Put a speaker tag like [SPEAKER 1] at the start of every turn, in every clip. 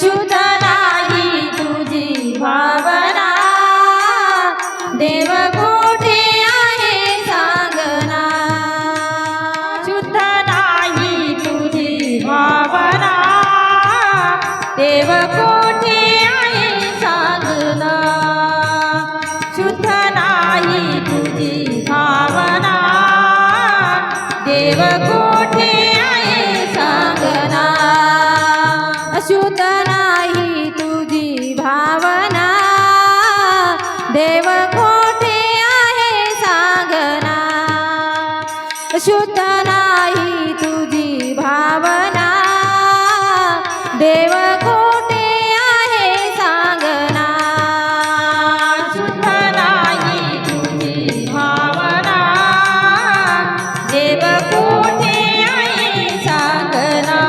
[SPEAKER 1] সুদানা शुद्ध नाही तुझी भावना. देव खोटे आहे सांगना. शुद्ध नाही तुझी भावना. देव खोटे आहे सांगना.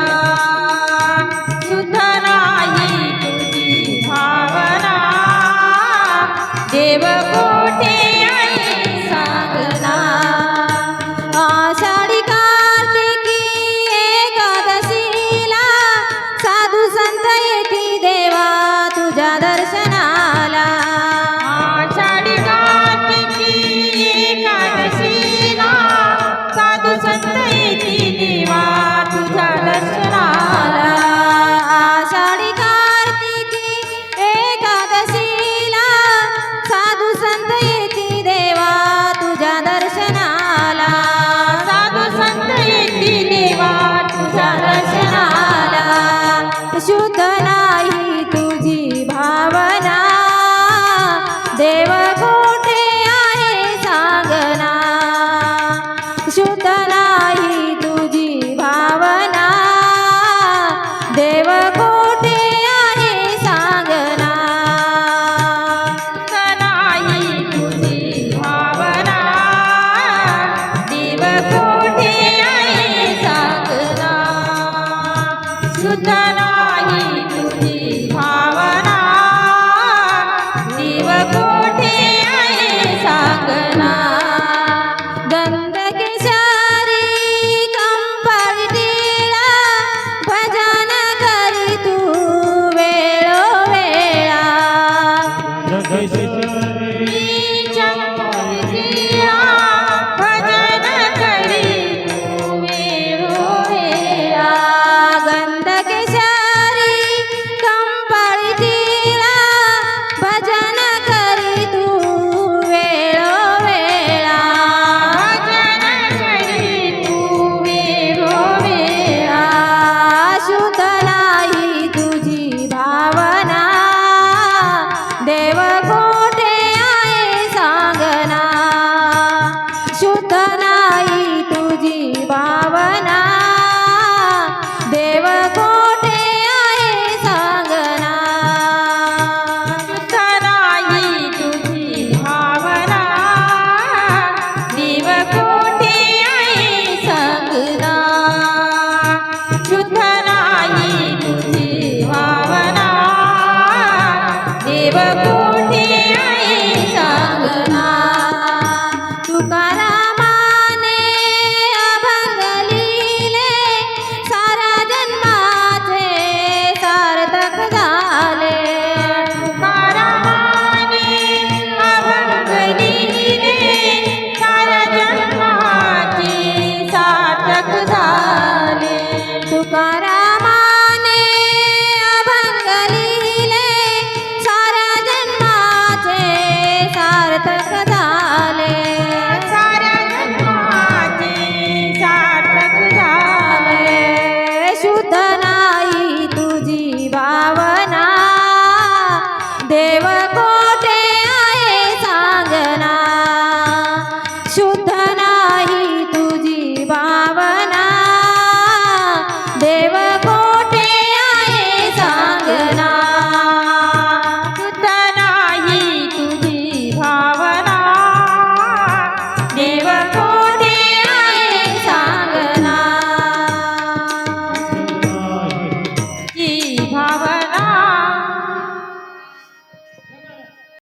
[SPEAKER 1] शुद्ध नाही तुझी भावना. देव જય શ્રી para